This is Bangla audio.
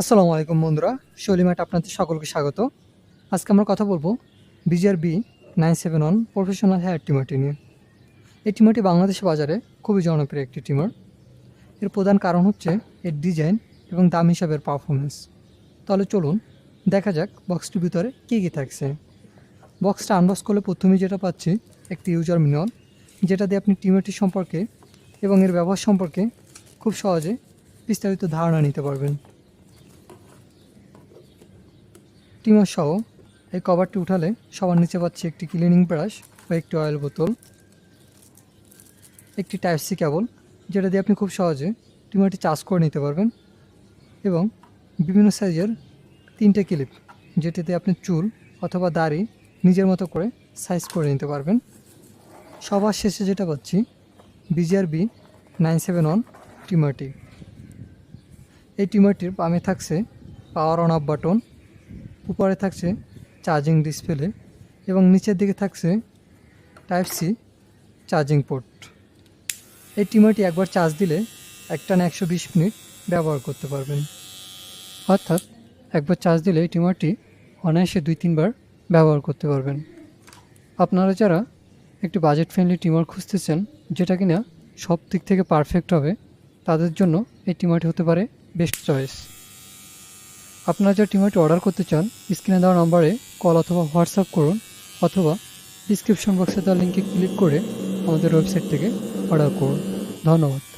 আসসালামু আলাইকুম বন্ধুরা শৈলিমাট আপনাদের সকলকে স্বাগত। আজকে আমরা কথা বলব BGR B nine seven one professional hair টিমারটি নিয়ে। এই টিমারটি বাংলাদেশের বাজারে খুবই জনপ্রিয় একটি টিমার। এর প্রধান কারণ হচ্ছে এর ডিজাইন এবং দাম হিসাবের পারফরমেন্স তাহলে চলুন দেখা যাক বক্সটির ভিতরে কী কী থাকছে। বক্সটা আনবক্স করলে প্রথমেই যেটা পাচ্ছি, একটি ইউজার মিনুয়াল যেটা দিয়ে আপনি টিমারটি সম্পর্কে এবং এর ব্যবহার সম্পর্কে খুব সহজে বিস্তারিত ধারণা নিতে পারবেন। টিমার সহ এই কভারটি উঠালে সবার নিচে পাচ্ছি একটি ক্লিনিং ব্রাশ ও একটি অয়েল বোতল, একটি টাইপ সি কেবল যেটা দিয়ে আপনি খুব সহজে টিমারটি চার্জ করে নিতে পারবেন এবং বিভিন্ন সাইজের তিনটে ক্লিপ যেটিতে আপনি চুল অথবা দাড়ি নিজের মতো করে সাইজ করে নিতে পারবেন। সবার শেষে যেটা পাচ্ছি BGR B nine seven one টিমারটি। এই টিমারটির বামে থাকছে পাওয়ার অন অফ বাটন উপরে থাকছে চার্জিং ডিসপ্লে এবং নিচের দিকে থাকছে টাইপ সি চার্জিং পোর্ট এই টিমারটি একবার চার্জ দিলে একটানা একশো বিশ মিনিট ব্যবহার করতে পারবেন। অর্থাৎ একবার চার্জ দিলে এই টিমারটি অনায়াসে দুই, তিনবার ব্যবহার করতে পারবেন। আপনারা যারা একটি বাজেট ফ্রেন্ডলি টিমার খুঁজতেছেন, যেটা কিনা সব দিক থেকে পারফেক্ট হবে, তাদের জন্য এই টিমারটি হতে পারে বেস্ট চয়েস আপনারা যা টিমারটি অর্ডার করতে চান স্ক্রিনে দেওয়া নম্বরে কল অথবা হোয়াটসঅ্যাপ করুন অথবা ডিসক্রিপশন বক্সে দেওয়া লিঙ্কে ক্লিক করে আমাদের ওয়েবসাইট থেকে অর্ডার করুন। ধন্যবাদ।